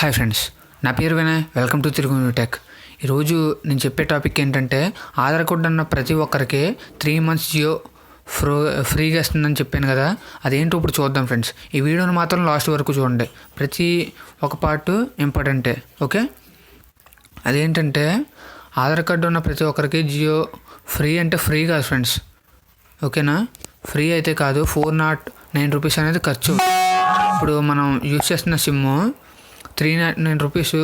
Hi friends నా పేరు Vinay. Welcome to తిరుగు టెక్ ఈరోజు నేను చెప్పే టాపిక్ ఏంటంటే ఆధార్ కార్డు అన్న ప్రతి ఒక్కరికి త్రీ మంత్స్ జియో ఫ్రో ఫ్రీగా ఇస్తుందని చెప్పాను కదా. అదేంటో ఇప్పుడు చూద్దాం ఫ్రెండ్స్ ఈ వీడియోని మాత్రం లాస్ట్ వరకు చూడండి. ప్రతి ఒక పార్ట్ ఇంపార్టెంటే ఓకే అదేంటంటే ఆధార్ కార్డు ఉన్న ప్రతి ఒక్కరికి జియో ఫ్రీ అంటే ఫ్రీ కాదు ఫ్రెండ్స్ ఓకేనా ఫ్రీ అయితే కాదు ఫోర్ నాట్ నైన్ రూపీస్ అనేది ఖర్చు. ఇప్పుడు మనం యూజ్ చేస్తున్న sim three nine nine rupees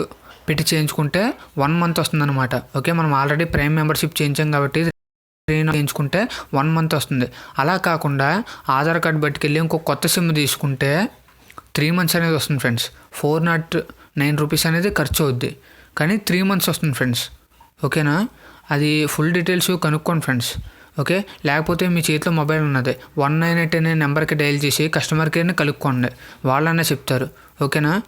పెట్టి చేయించుకుంటే వన్ మంత్ వస్తుందన్నమాట. ఓకే మనం ఆల్రెడీ ప్రైమ్ మెంబర్షిప్ చేయించాం కాబట్టి త్రీ చేయించుకుంటే వన్ మంత్ వస్తుంది. అలా కాకుండా ఆధార్ కార్డ్ పట్టుకెళ్ళి ఇంకో కొత్త సిమ్ తీసుకుంటే త్రీ మంత్స్ అనేది వస్తుంది friends. Four not nine rupees అనేది ఖర్చు అవుద్ది. కానీ త్రీ మంత్స్ వస్తుంది ఫ్రెండ్స్. ఓకేనా? అది ఫుల్ డీటెయిల్స్ కనుక్కోండి ఫ్రెండ్స్. ఓకే? లేకపోతే మీ చేతిలో మొబైల్ ఉన్నది. వన్ నైన్ ఎయిట్ అనే నెంబర్కి డైల్ చేసి కస్టమర్ కేర్ని కలుక్కోండి. వాళ్ళనే చెప్తారు. ఓకేనా?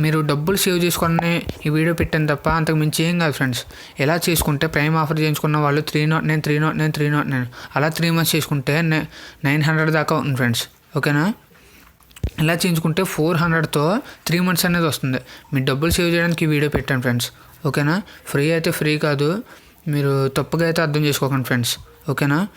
మీరు డబ్బులు సేవ్ చేసుకుని ఈ వీడియో పెట్టాను తప్ప అంతకు మించి ఏం కాదు ఫ్రెండ్స్. ఎలా చేసుకుంటే ప్రైమ్ ఆఫర్ చేయించుకున్న వాళ్ళు three not nine three not nine three not nine. అలా త్రీ మంత్స్ చేసుకుంటే నైన్ హండ్రెడ్ దాకా ఉంది ఫ్రెండ్స్. ఓకేనా? ఇలా చేయించుకుంటే ఫోర్ హండ్రెడ్తో త్రీ మంత్స్ అనేది వస్తుంది. మీ డబ్బులు సేవ్ చేయడానికి ఈ వీడియో పెట్టాను ఫ్రెండ్స్. ఓకేనా? ఫ్రీ అయితే ఫ్రీ కాదు. మీరు తప్పుగా అయితే అర్థం చేసుకోకండి ఫ్రెండ్స్. ఓకేనా?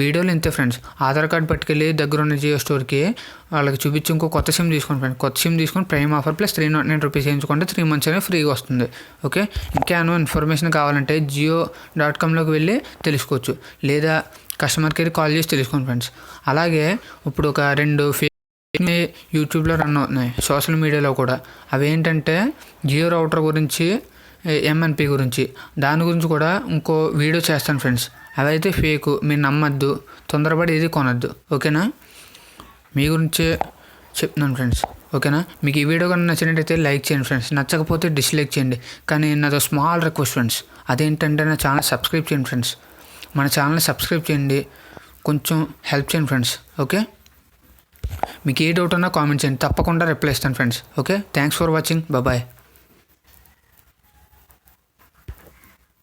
వీడియోలు ఇంతే ఫ్రెండ్స్. ఆధార్ కార్డ్ పట్టుకెళ్ళి దగ్గర ఉన్న జియో స్టోర్కి వాళ్ళకి చూపించి ఇంకో కొత్త సిమ్ తీసుకోండి ఫ్రెండ్స్. కొత్త సిమ్ తీసుకొని prime offer plus three not nine rupees వేయించుకుంటే త్రీ మంత్స్ అనేది ఫ్రీగా వస్తుంది. ఓకే? ఇంకేమో ఇన్ఫర్మేషన్ కావాలంటే జియో డాట్ కామ్లోకి వెళ్ళి తెలుసుకోవచ్చు. లేదా కస్టమర్ కేర్ కాల్ చేసి తెలుసుకోండి ఫ్రెండ్స్. అలాగే ఇప్పుడు ఒక రెండు ఫే యూట్యూబ్లో రన్ అవుతున్నాయి. సోషల్ మీడియాలో కూడా. అవి ఏంటంటే జియో రౌటర్ గురించి ఎంఎన్పి గురించి. దాని గురించి కూడా ఇంకో వీడియో చేస్తాను ఫ్రెండ్స్. అవైతే ఫేక్ మీరు నమ్మద్దు తొందరపడి ఏది కొనద్దు. ఓకేనా? మీ గురించే చెప్తున్నాను ఫ్రెండ్స్. ఓకేనా? మీకు ఈ వీడియో కన్నా నచ్చినట్టయితే లైక్ చేయండి ఫ్రెండ్స్. నచ్చకపోతే డిస్లైక్ చేయండి. కానీ నాదో స్మాల్ రిక్వెస్ట్ ఫ్రెండ్స్. అదేంటంటే నా ఛానల్ సబ్స్క్రైబ్ చేయండి ఫ్రెండ్స్. మన ఛానల్ని సబ్స్క్రైబ్ చేయండి. కొంచెం హెల్ప్ చేయండి ఫ్రెండ్స్. ఓకే? మీకు ఏ డౌట్ ఉన్నా కామెంట్ చేయండి. తప్పకుండా రిప్లై ఇస్తాను friends. Okay? Thanks for watching. Bye.